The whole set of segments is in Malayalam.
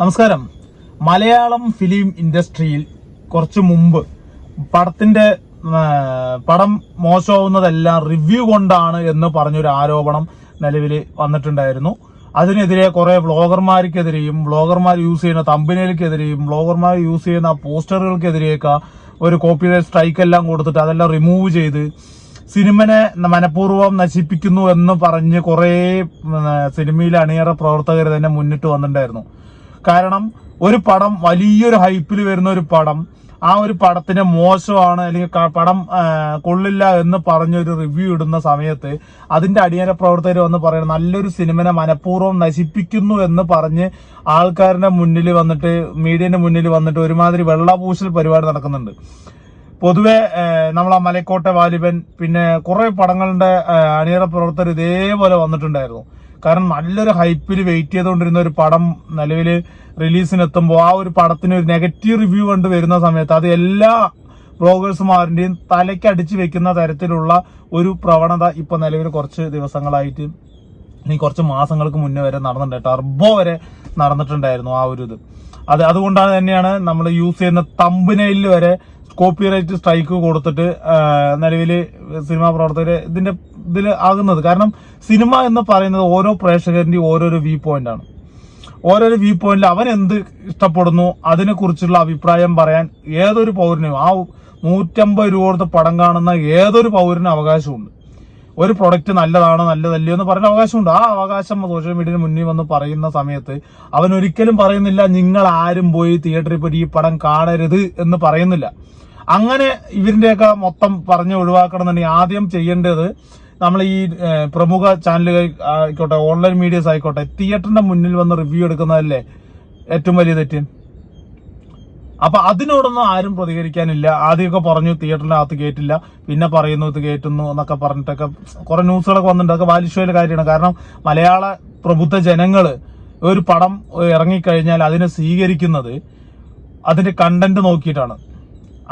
നമസ്കാരം. മലയാളം ഫിലിം ഇൻഡസ്ട്രിയിൽ കുറച്ചു മുമ്പ് പടത്തിന്റെ പടം മോശമാവുന്നതെല്ലാം റിവ്യൂ കൊണ്ടാണ് എന്ന് പറഞ്ഞൊരു ആരോപണം നിലവിൽ വന്നിട്ടുണ്ടായിരുന്നു. അതിനെതിരെ കുറെ വ്ളോഗർമാർക്കെതിരെയും വ്ളോഗർമാർ യൂസ് ചെയ്യുന്ന തമ്പനയിലേക്കെതിരെയും വ്ളോഗർമാർ യൂസ് ചെയ്യുന്ന പോസ്റ്ററുകൾക്കെതിരെയൊക്കെ ഒരു കോപ്പിറൈറ്റ് സ്ട്രൈക്ക് എല്ലാം കൊടുത്തിട്ട് അതെല്ലാം റിമൂവ് ചെയ്ത് സിനിമനെ മനഃപൂർവം നശിപ്പിക്കുന്നു എന്ന് പറഞ്ഞ് കുറേ സിനിമയിലെ അണിയറ പ്രവർത്തകർ തന്നെ മുന്നിട്ട് വന്നിട്ടുണ്ടായിരുന്നു. കാരണം ഒരു പടം വലിയൊരു ഹൈപ്പിൽ വരുന്ന ഒരു പടം ആ ഒരു പടത്തിന് മോശമാണ് അല്ലെങ്കിൽ പടം കൊള്ളില്ല എന്ന് പറഞ്ഞൊരു റിവ്യൂ ഇടുന്ന സമയത്ത് അതിന്റെ അടിയന പ്രവർത്തകർ വന്ന് പറയുന്നത് നല്ലൊരു സിനിമനെ മനഃപൂർവം നശിപ്പിക്കുന്നു എന്ന് പറഞ്ഞ് ആൾക്കാരുടെ മുന്നിൽ വന്നിട്ട് മീഡിയന്റെ മുന്നിൽ വന്നിട്ട് ഒരുമാതിരി വെള്ളപൂശൽ പരിപാടി നടക്കുന്നുണ്ട്. പൊതുവെ നമ്മളെ മലക്കോട്ടെ വാലിബൻ പിന്നെ കുറെ പടങ്ങളുടെ അണിയറ പ്രവർത്തകർ ഇതേപോലെ വന്നിട്ടുണ്ടായിരുന്നു. കാരണം നല്ലൊരു ഹൈപ്പിൽ വെയിറ്റ് ചെയ്തുകൊണ്ടിരുന്ന ഒരു പടം നിലവിൽ റിലീസിനെത്തുമ്പോൾ ആ ഒരു പടത്തിന് ഒരു നെഗറ്റീവ് റിവ്യൂ കണ്ട് വരുന്ന സമയത്ത് അത് എല്ലാ ബ്ലോഗേഴ്സുമാരുടെയും തലയ്ക്ക് അടിച്ചു വെക്കുന്ന തരത്തിലുള്ള ഒരു പ്രവണത ഇപ്പൊ നിലവിൽ കുറച്ച് ദിവസങ്ങളായിട്ട് ഇനി കുറച്ച് മാസങ്ങൾക്ക് മുന്നേ വരെ നടന്നിട്ടുണ്ട്. ടർബോ വരെ നടന്നിട്ടുണ്ടായിരുന്നു ആ ഒരു ഇത്. അത് അതുകൊണ്ടാണ് തന്നെയാണ് നമ്മൾ യൂസ് ചെയ്യുന്ന തമ്പനയിൽ വരെ കോപ്പിറൈറ്റ് സ്ട്രൈക്ക് കൊടുത്തിട്ട് നിലവിൽ സിനിമാ പ്രവർത്തകർ ഇതിന്റെ ഇതിൽ ആകുന്നത്. കാരണം സിനിമ എന്ന് പറയുന്നത് ഓരോ പ്രേക്ഷകന്റെയും ഓരോരോ വ്യൂ പോയിന്റ് ആണ്. ഓരോരോ വ്യൂ പോയിന്റിൽ അവൻ എന്ത് ഇഷ്ടപ്പെടുന്നു അതിനെക്കുറിച്ചുള്ള അഭിപ്രായം പറയാൻ ഏതൊരു പൗരനും ആ നൂറ്റമ്പത് രൂപ പടം കാണുന്ന ഏതൊരു പൗരനും അവകാശമുണ്ട്. ഒരു പ്രൊഡക്റ്റ് നല്ലതാണോ നല്ലതല്ലയോ എന്ന് പറയുന്ന അവകാശമുണ്ട്. ആ അവകാശം സോഷ്യൽ മീഡിയയിൽ മുന്നിൽ വന്ന് പറയുന്ന സമയത്ത് അവൻ ഒരിക്കലും പറയുന്നില്ല നിങ്ങൾ ആരും പോയി തിയേറ്ററിൽ പോയി ഈ പടം കാണരുത് എന്ന് പറയുന്നില്ല. അങ്ങനെ ഇവരിന്റെയൊക്കെ മൊത്തം പറഞ്ഞ് ഒഴിവാക്കണം എന്നുണ്ടെങ്കിൽ ആദ്യം ചെയ്യേണ്ടത് നമ്മൾ ഈ പ്രമുഖ ചാനലുകൾ ആയിക്കോട്ടെ ഓൺലൈൻ മീഡിയസ് ആയിക്കോട്ടെ തിയേറ്ററിന്റെ മുന്നിൽ വന്ന് റിവ്യൂ എടുക്കുന്നതല്ലേ ഏറ്റവും വലിയ തെറ്റ്? അപ്പൊ അതിനോടൊന്നും ആരും പ്രതികരിക്കാനില്ല. ആദ്യമൊക്കെ പറഞ്ഞു തിയേറ്ററിനകത്ത് കേട്ടില്ല പിന്നെ പറയുന്നു ഇത് കേട്ടുന്നു എന്നൊക്കെ പറഞ്ഞിട്ടൊക്കെ കുറെ ന്യൂസുകളൊക്കെ വന്നിട്ടുണ്ട്. അതൊക്കെ വാലിഷ്വയിലെ കാര്യമാണ്. കാരണം മലയാള പ്രബുദ്ധ ജനങ്ങൾ ഒരു പടം ഇറങ്ങിക്കഴിഞ്ഞാൽ അതിനെ സ്വീകരിക്കുന്നത് അതിന്റെ കണ്ടന്റ് നോക്കിയിട്ടാണ്.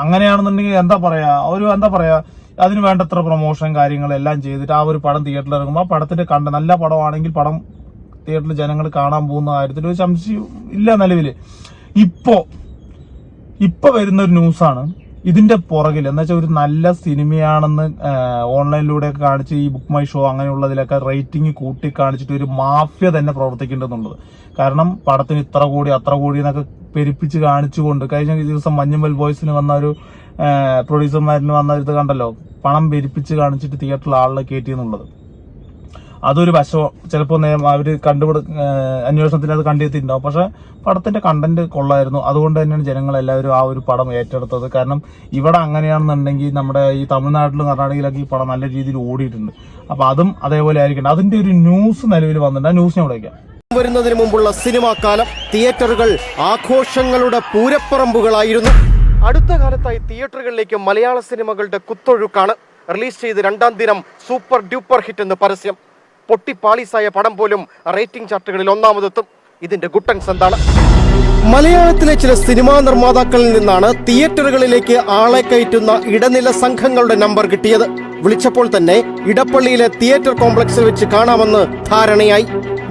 അങ്ങനെയാണെന്നുണ്ടെങ്കിൽ എന്താ പറയാ? ഒരു എന്താ പറയാ? അതിന് വേണ്ടത്ര പ്രൊമോഷൻ കാര്യങ്ങളെല്ലാം ചെയ്തിട്ട് ആ ഒരു പടം തിയേറ്ററിൽ ഇറങ്ങുമ്പോൾ ആ പടത്തിന്റെ കണ്ട നല്ല പടമാണെങ്കിൽ പടം തിയേറ്ററിൽ ജനങ്ങൾ കാണാൻ പോകുന്ന കാര്യത്തിൽ ഒരു സംശയം ഇല്ല നിലവിൽ ഇപ്പോ ഇപ്പൊ വരുന്ന ഒരു ന്യൂസാണ്. ഇതിന്റെ പുറകിൽ എന്ന് വെച്ചാൽ ഒരു നല്ല സിനിമയാണെന്ന് ഓൺലൈനിലൂടെ ഒക്കെ കാണിച്ച് ഈ ബുക്ക് മൈ ഷോ അങ്ങനെയുള്ളതിലൊക്കെ റേറ്റിംഗ് കൂട്ടി കാണിച്ചിട്ട് ഒരു മാഫിയ തന്നെ പ്രവർത്തിക്കേണ്ടതുള്ളത് കാരണം പടത്തിന് ഇത്ര കോടി അത്ര കോടി എന്നൊക്കെ പെരുപ്പിച്ച് കാണിച്ചുകൊണ്ട് കഴിഞ്ഞ ദിവസം മഞ്ഞുമൽ ബോയ്സിന് വന്ന ഒരു പ്രൊഡ്യൂസർമാരിന് വന്ന ഇത് കണ്ടല്ലോ? പണം പെരുപ്പിച്ച് കാണിച്ചിട്ട് തിയേറ്ററിൽ ആളിനെ കയറ്റി എന്നുള്ളത്. അതൊരു വശം. ചിലപ്പോൾ അവർ കണ്ടുപിടി അന്വേഷണത്തിൽ അത് കണ്ടെത്തിയിട്ടുണ്ടാവും. പക്ഷെ പടത്തിന്റെ കണ്ടന്റ് കൊള്ളായിരുന്നു. അതുകൊണ്ട് തന്നെയാണ് ജനങ്ങൾ എല്ലാവരും ആ ഒരു പടം ഏറ്റെടുത്തത്. കാരണം ഇവിടെ അങ്ങനെയാണെന്നുണ്ടെങ്കിൽ നമ്മുടെ ഈ തമിഴ്നാട്ടിലും കർണാടകയിലൊക്കെ ഈ പടം നല്ല രീതിയിൽ ഓടിയിട്ടുണ്ട്. അപ്പൊ അതും അതേപോലെ ആയിരിക്കണം അതിന്റെ ഒരു ന്യൂസ് നിലവിൽ വന്നിട്ടുണ്ട്. ആ ന്യൂസ് ഞാൻ വിളിക്കാം വരുന്നതിന് മുമ്പുള്ള സിനിമാ കാലം തിയേറ്ററുകൾ ആഘോഷങ്ങളുടെ പൂരപ്പറമ്പുകളായിരുന്നു. അടുത്ത കാലത്തായി തിയേറ്ററുകളിലേക്ക് മലയാള സിനിമകളുടെ കുത്തൊഴുക്കാണ്. റിലീസ് ചെയ്ത് രണ്ടാം ദിനം സൂപ്പർ ഡ്യൂപ്പർ ഹിറ്റ് എന്ന് പരസ്യം. പൊട്ടിപ്പാളീസായ പടം പോലും റേറ്റിംഗ് ചാർട്ടുകളിൽ ഒന്നാമതെത്തും. ഇതിന്റെ ഗുട്ടൻസ് എന്താണ്? മലയാളത്തിലെ ചില സിനിമാ നിർമ്മാതാക്കളിൽ നിന്നാണ് തിയേറ്ററുകളിലേക്ക് ആളെ കയറ്റുന്ന ഇടനില സംഘങ്ങളുടെ നമ്പർ കിട്ടിയത്. വിളിച്ചപ്പോൾ തന്നെ ഇടപ്പള്ളിയിലെ തിയേറ്റർ കോംപ്ലക്സിൽ വെച്ച് കാണാമെന്ന് ധാരണയായി.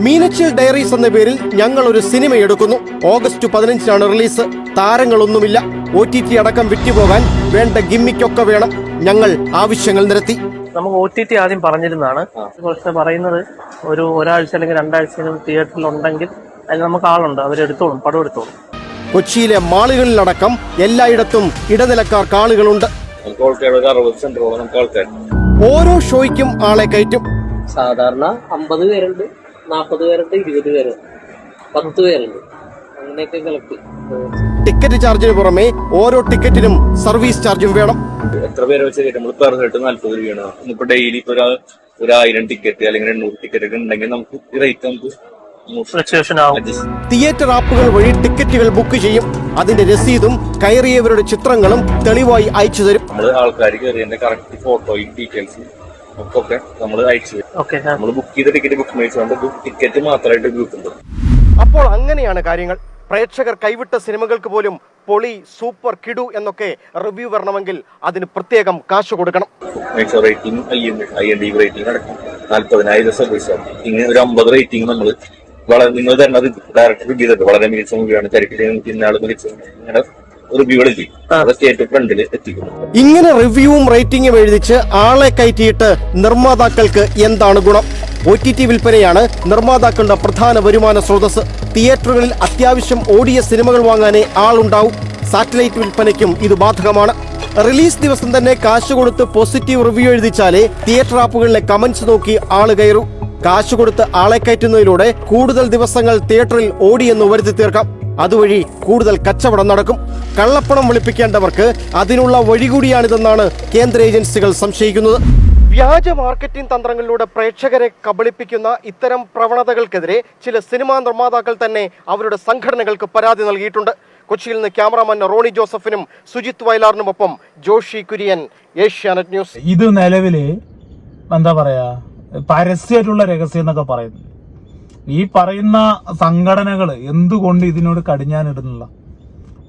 മീനച്ചിൽ ഡയറീസ് എന്ന പേരിൽ ഞങ്ങൾ ഒരു സിനിമ എടുക്കുന്നു. ഓഗസ്റ്റ് പതിനഞ്ചിനാണ് റിലീസ്. താരങ്ങളൊന്നുമില്ല. ഒ ടി ടി അടക്കം വിറ്റുപോകാൻ വേണ്ട ഗിമ്മിക്കൊക്കെ വേണം. ഞങ്ങൾ ആവശ്യങ്ങൾ നിരത്തി. നമുക്ക് ഒ ടി ടി ആദ്യം പറഞ്ഞിരുന്നതാണ്. പക്ഷെ പറയുന്നത് ഒരു ഒരാഴ്ച അല്ലെങ്കിൽ രണ്ടാഴ്ച തിയേറ്ററിൽ ഉണ്ടെങ്കിൽ അതിൽ നമുക്ക് ആളുണ്ട്. അവരെടുത്തോളും പടം എടുത്തോളും. കൊച്ചിയിലെ മാളുകളിലടക്കം എല്ലായിടത്തും ഇടനിലക്കാർക്ക് ആളുകളുണ്ട്. നമുക്ക് ആൾക്കാർ ഒരു അറുപത് സെന്ററോളം നമുക്ക് ആൾക്കാർ ഓരോ ഷോയ്ക്കും ആളെ കയറ്റും. സാധാരണ അമ്പത് പേരുണ്ട് നാൽപ്പത് പേരുണ്ട് ഇരുപത് പേരുണ്ട് പത്ത് പേരുണ്ട്. അങ്ങനെയൊക്കെ ടിക്കറ്റ് ചാർജിന് പുറമെ ഓരോ ടിക്കറ്റിനും സർവീസ് ചാർജും വേണം. എത്ര പേരെ വെച്ച് കയറ്റും? നമ്മൾ പെർ ഹെഡ് നാല്പത് രൂപയാണ്. നമുക്ക് ഡെയിലി ഇപ്പൊ ഒരു ഒരു ആയിരം ടിക്കറ്റ് അല്ലെങ്കിൽ എണ്ണൂറ് ടിക്കറ്റ് ഒക്കെ ഉണ്ടെങ്കിൽ നമുക്ക് ഈ റേറ്റ് നമുക്ക് ഫ്ലക്ച്വേഷൻ ആവും തിയേറ്റർ ആപ്പുകൾ വഴി ടിക്കറ്റുകൾ ബുക്ക് ചെയ്യും. അതിന്റെ രസീതും കയറിയവരുടെ ചിത്രങ്ങളും തെളിവായി അയച്ചു തരും. നമ്മൾ ആൾക്കാർ കയറിയതിന്റെ കറക്റ്റ് ഫോട്ടോയും ഡീറ്റെയിൽസും ഒക്കെ നമ്മൾ അയച്ചു തരും. നമ്മൾ ബുക്ക് ചെയ്ത ടിക്കറ്റ് ബുക്ക് മേടിച്ചുകൊണ്ട് ടിക്കറ്റ് മാത്രമായിട്ട് ഗ്രൂപ്പ് ഉണ്ട്. അപ്പോൾ അങ്ങനെയാണ് കാര്യങ്ങൾ. പ്രേക്ഷകർ കൈവിട്ട സിനിമകൾക്ക് പോലും പൊളി സൂപ്പർ കിടു എന്നൊക്കെ റിവ്യൂ വരണമെങ്കിൽ അതിന് പ്രത്യേകം കാശ് കൊടുക്കണം. റേറ്റിംഗ് റേറ്റിംഗ് അടക്കം നാല്പതിനായിരം സർവീസ് ഇങ്ങനെ ഒരു അമ്പത് റേറ്റിംഗ് നമ്മൾ വളരെ നിങ്ങൾ തന്നെ അത് ഡയറക്ടർ റിവ്യൂ ചെയ്തിട്ട് വളരെ മികച്ച മൂവിയാണ് ഇന്നാൾ മികച്ച അങ്ങനെ ഫ്രണ്ടിൽ എത്തിക്കുന്നു. ഇങ്ങനെ റിവ്യൂവും റേറ്റിംഗും എഴുതിച്ച് ആളെ കയറ്റിയിട്ട് നിർമ്മാതാക്കൾക്ക് എന്താണ് ഗുണം? ഒ ടി ടി വിൽപ്പനയാണ് നിർമ്മാതാക്കളുടെ പ്രധാന വരുമാന സ്രോതസ് തിയേറ്ററുകളിൽ അത്യാവശ്യം ഓടിയ സിനിമകൾ വാങ്ങാനേ ആളുണ്ടാവും. സാറ്റലൈറ്റ് വിൽപ്പനയ്ക്കും ഇത് ബാധകമാണ്. റിലീസ് ദിവസം തന്നെ കാശ് കൊടുത്ത് പോസിറ്റീവ് റിവ്യൂ എഴുതിച്ചാലേ തിയേറ്റർ ആപ്പുകളിലെ കമന്റ്സ് നോക്കി ആൾ കയറൂ. കാശ് കൊടുത്ത് ആളെ കയറ്റുന്നതിലൂടെ കൂടുതൽ ദിവസങ്ങൾ തിയേറ്ററിൽ ഓടിയെന്ന് വരുത്തി തീർക്കാം. അതുവഴി കൂടുതൽ കച്ചവടം നടക്കും. കള്ളപ്പണം വെളുപ്പിക്കേണ്ടവർക്ക് അതിനുള്ള വഴി കൂടിയാണിതെന്നാണ് കേന്ദ്ര ഏജൻസികൾ സംശയിക്കുന്നത്. വ്യാജ മാർക്കറ്റിംഗ് തന്ത്രങ്ങളിലൂടെ പ്രേക്ഷകരെ കബളിപ്പിക്കുന്ന ഇത്തരം പ്രവണതകൾക്കെതിരെ ചില സിനിമാ നിർമ്മാതാക്കൾ തന്നെ അവരുടെ സംഘടനകൾക്ക് പരാതി നൽകിയിട്ടുണ്ട്. കൊച്ചിയിൽ നിന്ന് ക്യാമറാമാൻ റോണി ജോസഫിനും സുജിത് വയലാറിനുമൊപ്പം ജോഷി കുര്യൻ ഏഷ്യാനെറ്റ് ന്യൂസ്. ഇത് നിലവിൽ എന്താ പറയാ പരസ്യമായിട്ടുള്ള രഹസ്യം എന്നൊക്കെ പറയുന്നത് ഈ പറയുന്ന സംഘടനകൾ എന്തുകൊണ്ട് ഇതിനോട് കടിഞ്ഞാനിടുന്നില്ല?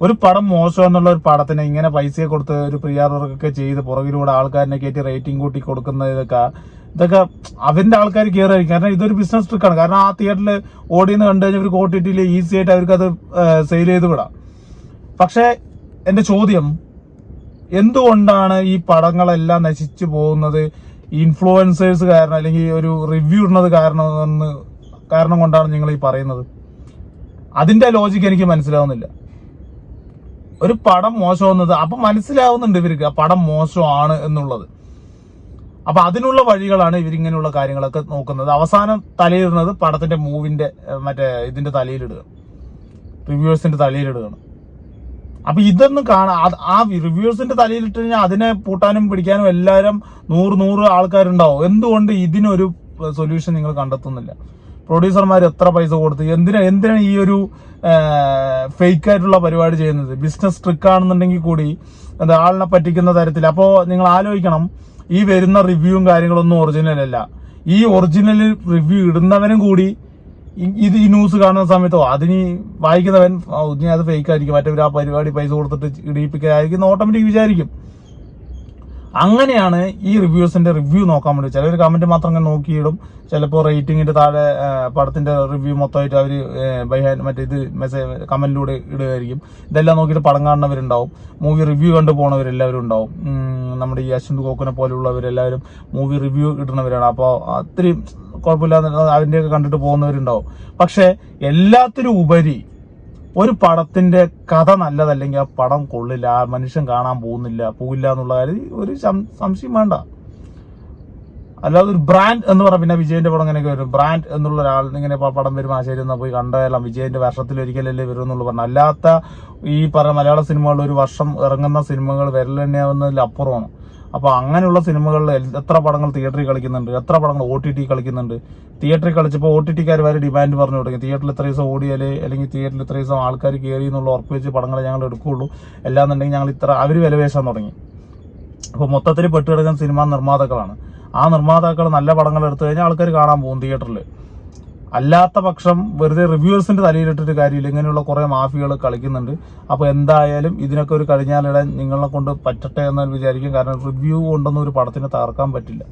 ഒരു പടം മോശം എന്നുള്ള ഒരു പടത്തിന് ഇങ്ങനെ പൈസ കൊടുത്ത് ഒരു പ്രിയാറൊക്കെ ചെയ്ത് പുറകിലൂടെ ആൾക്കാരിനെ കയറ്റി റേറ്റിംഗ് കൂട്ടി കൊടുക്കുന്ന ഇതൊക്കെ ഇതൊക്കെ അവന്റെ ആൾക്കാർ കയറായിരിക്കും. കാരണം ഇതൊരു ബിസിനസ് ട്രിക്കാണ് കാരണം ആ തിയേറ്ററിൽ ഓടിയെന്ന് കണ്ടു കഴിഞ്ഞാൽ ഇവർക്ക് കോട്ടിട്ടില്ല ഈസി ആയിട്ട് അവർക്ക് അത് സെയിൽ ചെയ്ത് വിടാം. പക്ഷേ എന്റെ ചോദ്യം എന്തുകൊണ്ടാണ് ഈ പടങ്ങളെല്ലാം നശിച്ചു പോകുന്നത്? ഇൻഫ്ലുവൻസേഴ്സ് കാരണം അല്ലെങ്കിൽ ഒരു റിവ്യൂ ഇടുന്നത് കാരണം എന്ന് കാരണം കൊണ്ടാണ് നിങ്ങൾ ഈ പറയുന്നത്? അതിന്റെ ലോജിക്ക് എനിക്ക് മനസ്സിലാവുന്നില്ല. ഒരു പടം മോശമാവുന്നത് അപ്പൊ മനസ്സിലാവുന്നുണ്ട് ഇവർക്ക് ആ പടം മോശമാണ് എന്നുള്ളത്. അപ്പൊ അതിനുള്ള വഴികളാണ് ഇവരിങ്ങനെയുള്ള കാര്യങ്ങളൊക്കെ നോക്കുന്നത്. അവസാനം തലയിടുന്നത് പടത്തിന്റെ മൂവിന്റെ മറ്റേ ഇതിന്റെ തലയിലിടുക. റിവ്യൂവേഴ്സിന്റെ തലയിലിടുകയാണ്. അപ്പൊ ഇതൊന്നും കാണാം ആ റിവ്യൂസിന്റെ തലയിലിട്ട് കഴിഞ്ഞാൽ അതിനെ പൂട്ടാനും പിടിക്കാനും എല്ലാവരും നൂറ് നൂറ് ആൾക്കാരുണ്ടാവും. എന്തുകൊണ്ട് ഇതിനൊരു സൊല്യൂഷൻ നിങ്ങൾ കണ്ടെത്തുന്നില്ല? പ്രൊഡ്യൂസർമാർ എത്ര പൈസ കൊടുത്ത്? എന്തിനാ എന്തിനാണ് ഈ ഒരു ഫേക്ക് ആയിട്ടുള്ള പരിപാടി ചെയ്യുന്നത്? ബിസിനസ് ട്രിക്ക് ആണെന്നുണ്ടെങ്കിൽ കൂടി എന്താ ആളിനെ പറ്റിക്കുന്ന തരത്തിൽ. അപ്പോൾ നിങ്ങൾ ആലോചിക്കണം. ഈ വരുന്ന റിവ്യൂവും കാര്യങ്ങളൊന്നും ഒറിജിനൽ അല്ല. ഈ ഒറിജിനൽ റിവ്യൂ ഇടുന്നവനും കൂടി ഇത് ഈ ന്യൂസ് കാണുന്ന സമയത്തോ അതിന് വായിക്കുന്നവൻ "ഓ, ഇനി അത് ഫേക്ക് ആയിരിക്കും. മറ്റവർ ആ പരിപാടി പൈസ കൊടുത്തിട്ട് ഇടിയിപ്പിക്കായിരിക്കും ഓട്ടോമാറ്റിക് വിചാരിക്കും. അങ്ങനെയാണ് ഈ റിവ്യൂസിന്റെ റിവ്യൂ നോക്കാൻ വേണ്ടി. ചിലർ കമന്റ് മാത്രം അങ്ങനെ നോക്കിയിടും. ചിലപ്പോൾ റേറ്റിംഗിന്റെ താഴെ പടത്തിന്റെ റിവ്യൂ മൊത്തമായിട്ട് അവർ ബൈഹാൻ മറ്റേ ഇത് മെസ്സേജ് കമന്റിലൂടെ ഇടുകയായിരിക്കും. ഇതെല്ലാം നോക്കിയിട്ട് പടം കാണുന്നവരുണ്ടാവും. മൂവി റിവ്യൂ കണ്ടു പോണവരെല്ലാവരും ഉണ്ടാവും. നമ്മുടെ ഈ അശ്വന്ത് കോക്കനെ പോലുള്ളവരെല്ലാവരും മൂവി റിവ്യൂ ഇടുന്നവരാണ്. അപ്പോൾ അത്രയും കുഴപ്പമില്ലാതെ അതിന്റെയൊക്കെ കണ്ടിട്ട് പോകുന്നവരുണ്ടാവും. പക്ഷെ എല്ലാത്തിനും ഉപരി ഒരു പടത്തിന്റെ കഥ നല്ലതല്ലെങ്കിൽ ആ പടം കൊള്ളില്ല ആ മനുഷ്യൻ കാണാൻ പോകുന്നില്ല പോകില്ല എന്നുള്ള കാര്യം ഒരു സംശയം വേണ്ട. അല്ലാതെ ഒരു ബ്രാൻഡ് എന്ന് പറഞ്ഞാൽ പിന്നെ വിജയന്റെ പടം ഇങ്ങനെയൊക്കെ വരും. ബ്രാൻഡ് എന്നുള്ള ഒരാൾ ഇങ്ങനെ പടം വരും ആ ശരി പോയി കണ്ടാലും വിജയന്റെ വർഷത്തിൽ ഒരിക്കലല്ലേ വരും എന്നുള്ള പറഞ്ഞു. അല്ലാത്ത ഈ പറഞ്ഞ മലയാള സിനിമകൾ ഒരു വർഷം ഇറങ്ങുന്ന സിനിമകൾ വിരലെണ്ണയാവുന്നതിൽ അപ്പുറമാണ്. അപ്പൊ അങ്ങനെയുള്ള സിനിമകളിൽ എത്ര പടങ്ങൾ തിയേറ്ററിൽ കളിക്കുന്നുണ്ട്? എത്ര പടങ്ങൾ ഒ ടി ടി കളിക്കുന്നുണ്ട്? തിയേറ്ററിൽ കളിച്ചപ്പോൾ ഒ ടി ടിക്കാർ വരെ ഡിമാൻഡ് പറഞ്ഞു തുടങ്ങി. തിയേറ്ററിൽ ഇത്ര ദിവസം ഓടിയാലേ അല്ലെങ്കിൽ തിയേറ്ററിൽ ഇത്ര ദിവസം ആൾക്കാർ കയറി എന്നുള്ള ഉറപ്പ് വെച്ച് പടങ്ങൾ ഞങ്ങൾ എടുക്കുകയുള്ളൂ. അല്ലാന്നുണ്ടെങ്കിൽ ഞങ്ങൾ ഇത്ര അവർ വിലവേശാൻ തുടങ്ങി. അപ്പോൾ മൊത്തത്തിൽ പെട്ടുകിടക്കുന്ന സിനിമാ നിർമ്മാതാക്കളാണ്. ആ നിർമ്മാതാക്കൾ നല്ല പടങ്ങൾ എടുത്തു കഴിഞ്ഞാൽ ആൾക്കാർ കാണാൻ പോകും തിയേറ്ററിൽ അല്ലാത്ത പക്ഷം വെറുതെ റിവ്യൂവേഴ്സിന്റെ തലയിലിട്ടിട്ട് കാര്യമില്ല. ഇങ്ങനെയുള്ള കുറെ മാഫികൾ കളിക്കുന്നുണ്ട്. അപ്പോൾ എന്തായാലും ഇതിനൊക്കെ ഒരു കഴിഞ്ഞാലിടാൻ നിങ്ങളെ കൊണ്ട് പറ്റട്ടെ എന്ന് വിചാരിക്കും. കാരണം റിവ്യൂ കൊണ്ടൊന്നും ഒരു പടത്തിന് തകർക്കാൻ പറ്റില്ല.